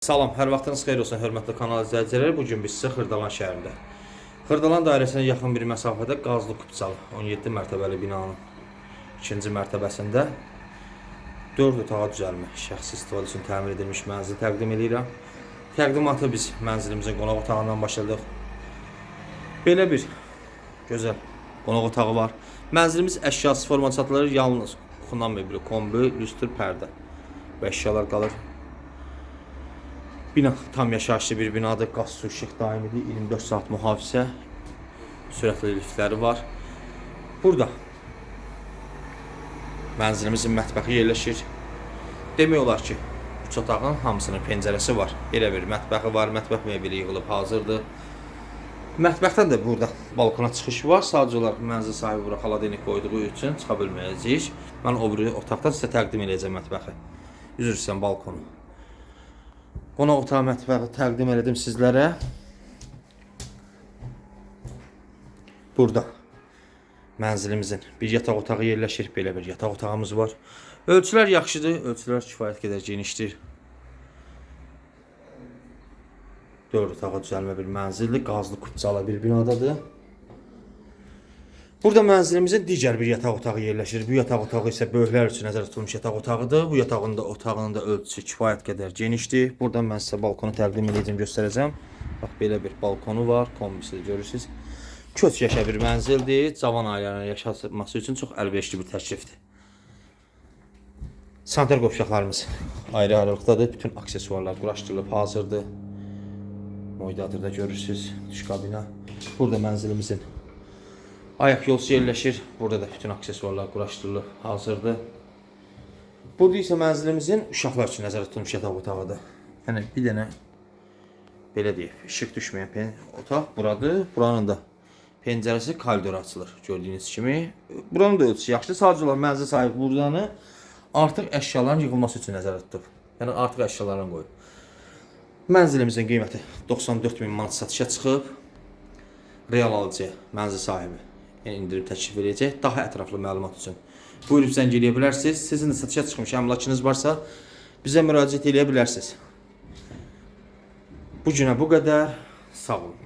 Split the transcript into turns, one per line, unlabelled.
Salam, hər vaxtınız xeyir olsun, hörmətli kanal izləyiciləri. Bu gün biz sizə Xırdalan şəhərində. Xırdalan dairəsinə yaxın bir məsafədə Qazlı Kupçalı 17 mərtəbəli binanın ikinci mərtəbəsində 4 otağa düzəlmə, şəxsi istifadə üçün təmir edilmiş mənzil təqdim edirəm. Təqdimatı biz mənzilimizin qonaq otağından başladıq. Belə bir gözəl qonaq otağı var. Mənzilimiz əşyasız forma çatılır, yalnız xundan mebeli, kombi, lüstr, pərdə və əşyalar qalır. Bina tam yaşayışlı bir binadır. Qaz su işıq daimidir. 24 saat mühafizə. Sürətli liftləri var. Burada mənzilimizin mətbəxi yerləşir. Demək olar ki, üç otağın hamısının pəncərəsi var. Belə bir mətbəxi var. Mətbəx mebeli yığılıb hazırdır. Mətbəxdən də burada balkona çıxış var. Sadəcə olaraq mənzil sahibi bura xaladenik qoyduğu üçün çıxa bilməyəcəyik. Mən o biri otaqdan sizə təqdim edəcəm mətbəxi. Üzr istəyirəm balkonu. Qonaq otağı mətbəxi təqdim elədim sizlərə. Burada mənzilimizin bir yataq otağı yerləşir. Belə bir yataq otağımız var. Ölçülər yaxşıdır. Ölçülər kifayət qədər genişdir. 4 otağa düzəlmə bir mənzildir. Qazlı kupçalı bir binadadır. Burada mənzilimizin digər bir yataq otağı yerləşir. Bu yataq otağı isə böyüklər üçün nəzərdə tutulmuş yataq otağıdır. Bu yatağın da otağının da ölçüsü kifayət qədər genişdir. Buradan mən sizə balkonu təqdim edəcəm, göstərəcəm. Bax belə bir balkonu var, kombisi görürsüz. Köç yaşa bir mənzildir. Cavan ailələrin yaşaması üçün çox əlverişli bir təklifdir. Santer qovşaqlarımız ayrı-ayrılıqdadır. Bütün aksesuarlar quraşdırılıb hazırdır. Moydadırda görürsüz, düş kabina. Burada mənzilimizin Ayak yolsu yerləşir. Burada da bütün aksesuarlar quraşdırılıb hazırdır. Burada isə mənzilimizin uşaqlar üçün nəzərdə tutulmuş yataq otağıdır. Yəni bir dənə belə deyək, işıq düşməyən pen otaq buradır. Buranın da pəncərəsi koridora açılır gördüyünüz kimi. Buranın da ölçüsü yaxşıdır. Sadəcə olaraq mənzil sahibi buradanı artıq əşyaların yığılması üçün nəzərdə tutub. Yəni artıq əşyalarını qoyub. Mənzilimizin qiyməti 94 min manat satışa çıxıb. Real alıcıya mənzil sahibi yəni indirim təklif edəcək. Daha ətraflı məlumat üçün buyurub zəng eləyə bilərsiniz. Sizin də satışa çıxmış əmlakınız varsa bizə müraciət eləyə bilərsiniz. Bu günə bu qədər. Sağ olun.